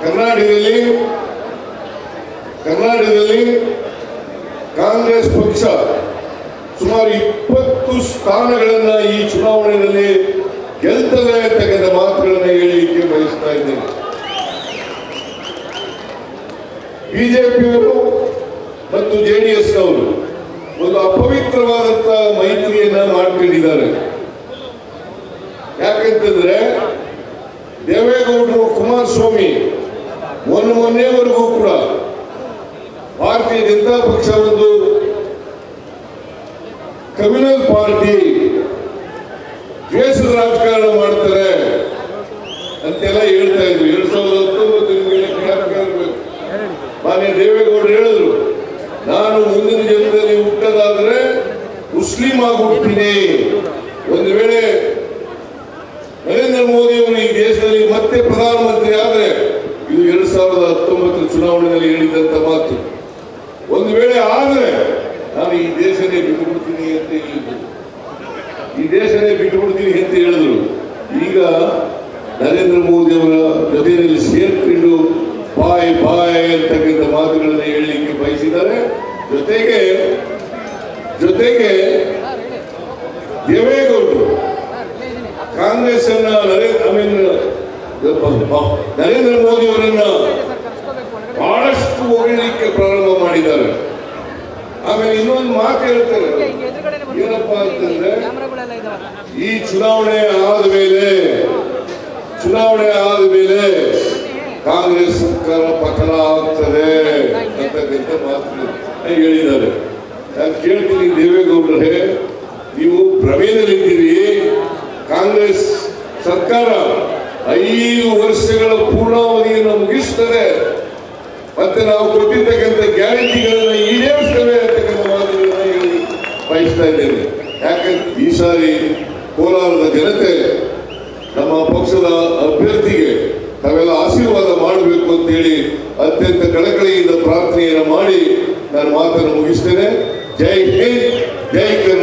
ಕರ್ನಾಟಕದಲ್ಲಿ ಕರ್ನಾಟಕದಲ್ಲಿ ಕಾಂಗ್ರೆಸ್ ಪಕ್ಷ ಸುಮಾರು ಇಪ್ಪತ್ತು ಸ್ಥಾನಗಳನ್ನ ಈ ಚುನಾವಣೆಯಲ್ಲಿ ಗೆಲ್ತದೆ ತೆಗೆದ ಮಾತುಗಳನ್ನು ಹೇಳಲಿಕ್ಕೆ ಬಯಸ್ತಾ ಇದ್ದೇನೆ. ಬಿಜೆಪಿಯವರು ಮತ್ತು ಜೆಡಿಎಸ್ನವರು ಒಂದು ಅಪವಿತ್ರವಾದಂತ ಮೈತ್ರಿಯನ್ನ ಮಾಡ್ಕೊಂಡಿದ್ದಾರೆ. ಯಾಕಂತಂದ್ರೆ ದೇವೇಗೌಡರು ಕುಮಾರಸ್ವಾಮಿ ಮೊನ್ನೆ ಮೊನ್ನೆವರೆಗೂ ಕೂಡ ಭಾರತೀಯ ಜನತಾ ಪಕ್ಷ ಒಂದು ಕಮ್ಯುನಲ್ ಪಾರ್ಟಿ ದ್ವೇಷದ ರಾಜಕಾರಣ ಮಾಡ್ತಾರೆ ಅಂತೆಲ್ಲ ಹೇಳ್ತಾ ಇದ್ರು ಎರಡ್ ಸಾವಿರದ ಹತ್ತೊಂಬತ್ತು ಇರ್ಬೇಕು. ಮಾನ್ಯ ದೇವೇಗೌಡರು ಹೇಳಿದ್ರು, ನಾನು ಮುಂದಿನ ಜನ್ಮದಲ್ಲಿ ಹುಟ್ಟದಾದ್ರೆ ಮುಸ್ಲಿಂ ಆಗಿ ಹುಟ್ಟಿನಿ ಒಂದು ವೇಳೆ ನರೇಂದ್ರ ಮೋದಿ ಅವರು ಈ ದೇಶದಲ್ಲಿ ಮತ್ತೆ ಪ್ರಧಾನಮಂತ್ರಿ ಆದ್ರೆ ಇದು ಎರಡ್ ಸಾವಿರದ ಹತ್ತೊಂಬತ್ತರ ಚುನಾವಣೆಯಲ್ಲಿ ಹೇಳಿದಂತ ಮಾತು. ಒಂದು ವೇಳೆ ಆದರೆ ನಾನು ಈ ದೇಶನೇ ಬಿಟ್ಟುಬಿಡ್ತೀನಿ ಅಂತ ಹೇಳಿದ್ರು. ಈ ದೇಶನೇ ಬಿಟ್ಟುಬಿಡ್ತೀನಿ ಅಂತ ಹೇಳಿದ್ರು. ಈಗ ನರೇಂದ್ರ ಮೋದಿ ಅವರ ಜೊತೆಯಲ್ಲಿ ಸೇರ್ಕೊಂಡು ಬಾಯ್ ಬಾಯ್ ಅಂತಕ್ಕಂಥ ಮಾತುಗಳನ್ನು ಹೇಳಲಿಕ್ಕೆ ಬಯಸಿದ್ದಾರೆ. ಜೊತೆಗೆ ಜೊತೆಗೆ ದೇವೇಗೌಡರು ಕಾಂಗ್ರೆಸ್ ಅನ್ನ ನರೇಂದ್ರ ಐ ನರೇಂದ್ರ ಮೋದಿ ಅವರನ್ನ ಆಮೇಲೆ ಇನ್ನೊಂದು ಮಾತು ಹೇಳ್ತಾರೆ ಏನಪ್ಪಾ ಅಂತಂದ್ರೆ ಈ ಚುನಾವಣೆ ಆದ ಮೇಲೆ ಚುನಾವಣೆ ಆದ ಮೇಲೆ ಕಾಂಗ್ರೆಸ್ ಸರ್ಕಾರ ಪತನ ಆಗ್ತದೆ ಅಂತಕ್ಕಂಥ ಮಾತು ಹೇಳಿದ್ದಾರೆ. ನಾನು ಕೇಳ್ತೀನಿ ದೇವೇಗೌಡರೇ ನೀವು ಭ್ರಮೆಯಲ್ಲಿದ್ದೀರಿ ಕಾಂಗ್ರೆಸ್ ಸರ್ಕಾರ ಐದು ವರ್ಷಗಳ ಪೂರ್ಣಾವಧಿಯನ್ನು ಮುಗಿಸ್ತದೆ. ಮತ್ತೆ ನಾವು ಕೊಟ್ಟಿರ್ತಕ್ಕಂಥ ಗ್ಯಾರಂಟಿಗಳನ್ನ ಈಡೇರಿಸ್ತೇವೆ ಅಂತಕ್ಕಂಥ ಮಾತುಗಳನ್ನ ಹೇಳಿ ಬಯಸ್ತಾ ಇದ್ದೇನೆ. ಯಾಕೆ ಈ ಸಾರಿ ಕೋಲಾರದ ಜನತೆ ನಮ್ಮ ಪಕ್ಷದ ಅಭ್ಯರ್ಥಿಗೆ ತಾವೆಲ್ಲ ಆಶೀರ್ವಾದ ಮಾಡಬೇಕು ಅಂತ ಹೇಳಿ ಅತ್ಯಂತ ಕಳಕಳಿಯಿಂದ ಪ್ರಾರ್ಥನೆಯನ್ನು ಮಾಡಿ ನಾನು ಮಾತನ್ನು ಮುಗಿಸ್ತೇನೆ. ಜೈ ಹಿಂದ್, ಜೈ ಕರ್ನಾಟಕ.